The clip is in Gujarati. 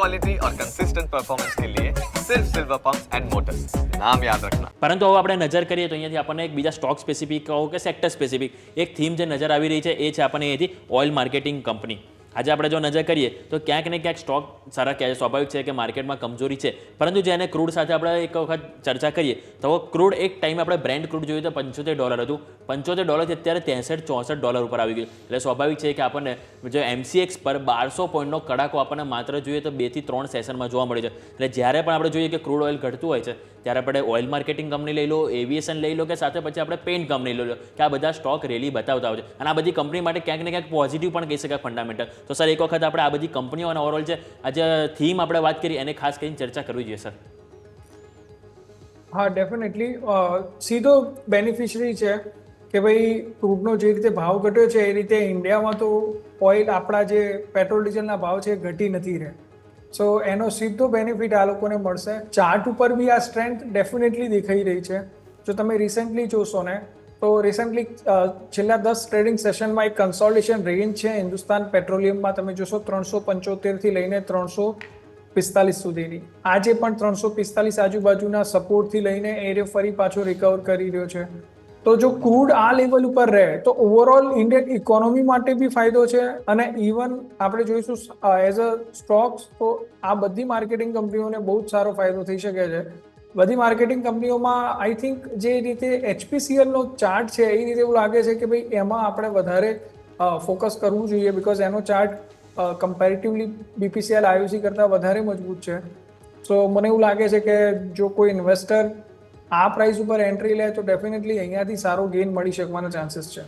क्वालिटी और कंसिस्टेंट परफॉर्मेंस के लिए सिर्फ सिल्वर पंप्स एंड मोटर्स नाम याद रखना પરંતુ હવે આપણે નજર કરીએ તો અહીંયાથી આપણને એક બીજા સ્ટોક સ્પેસિફિક કહો કે સેક્ટર સ્પેસિફિક એક થીમ જે નજર આવી રહી છે એ છે આપણને અહીંયાથી ઓઇલ માર્કેટિંગ કંપની આજે આપણે જો નજર કરીએ તો ક્યાંક ને ક્યાંક સ્ટોક સારા કહેવાય, સ્વાભાવિક છે કે માર્કેટમાં કમજોરી છે. પરંતુ જેને ક્રૂડ સાથે આપણે એક વખત ચર્ચા કરીએ, તો ક્રૂડ એક ટાઈમે આપણે બ્રેન્ડ ક્રૂડ જોયું તો પંચોતેર ડોલર હતું. પંચોતેર ડોલરથી અત્યારે ત્રેસઠ, ચોસઠ ડોલર ઉપર આવી ગયું. એટલે સ્વાભાવિક છે કે આપણને જો એમસીએક્સ પર બારસો પોઈન્ટનો કડાકો આપણને માત્ર જોઈએ તો બેથી ત્રણ સેશનમાં જોવા મળે છે. એટલે જ્યારે પણ આપણે જોઈએ કે ક્રૂડ ઓઇલ ઘટતું હોય છે, ત્યારે આપણે ઓઇલ માર્કેટિંગ કંપની લઈ લો એવિએશન લઈ લો કે સાથે પછી આપણે પેન્ટ કંપની લઈ લો, કે આ બધા સ્ટોક રેલી બતાવતા હોય છે. અને આ બધી કંપની માટે ક્યાંક ને ક્યાંક પોઝિટિવ પણ કહી શકાય ફંડામેન્ટલ તો સર, એક વખત આપણે આ બધી કંપનીઓ અને ઓવરઓલ છે આજે થીમ આપણે વાત કરી, એને ખાસ કરીને ચર્ચા કરવી જોઈએ, સર. હા ડેફિનેટલી સીધો બેનિફિશરી છે કે ભાઈ ક્રૂડનો જે રીતે ભાવ ઘટ્યો છે, એ રીતે ઇન્ડિયામાં તો ઓઇલ આપણા જે પેટ્રોલ ડીઝલના ભાવ છે ઘટી નથી રહે. સો એનો સીધો બેનિફિટ આ લોકોને મળશે. ચાર્ટ ઉપર બી આ સ્ટ્રેન્થ ડેફિનેટલી દેખાઈ રહી છે. જો તમે રિસેન્ટલી જોશો ને તો રિસેન્ટલી છેલ્લા દસ ટ્રેડિંગ સેશનમાં એક કન્સોલ્ટેશન રેન્જ છે હિન્દુસ્તાન પેટ્રોલિયમમાં. તમે જોશો ત્રણસો પંચોતેરથી લઈને ત્રણસો પિસ્તાલીસ સુધીની. આજે પણ ત્રણસો પિસ્તાલીસ આજુબાજુના સપોર્ટથી લઈને એરે ફરી પાછો રિકવર કરી રહ્યો છે. તો જો ક્રૂડ આ લેવલ ઉપર રહે, તો ઓવરઓલ ઇન્ડિયન ઇકોનોમી માટે બી ફાયદો છે. અને ઇવન આપણે જોઈશું એઝ અ સ્ટોક્સ તો આ બધી માર્કેટિંગ કંપનીઓને બહુ જ સારો ફાયદો થઈ શકે છે. બધી માર્કેટિંગ કંપનીઓમાં આઈ થિંક જે રીતે એચપીસીએલનો ચાર્ટ છે, એ રીતે એવું લાગે છે કે ભાઈ એમાં આપણે વધારે ફોકસ કરવું જોઈએ બિકોઝ એનો ચાર્ટ કમ્પેરેટિવલી બીપીસીએલ આઈઓસી કરતાં વધારે મજબૂત છે. સો મને એવું લાગે છે કે જો કોઈ ઇન્વેસ્ટર આ પ્રાઇસ ઉપર એન્ટ્રી લે, તો ડેફિનેટલી અહીંયાથી સારો ગેઇન મળી શકવાના ચાન્સીસ છે.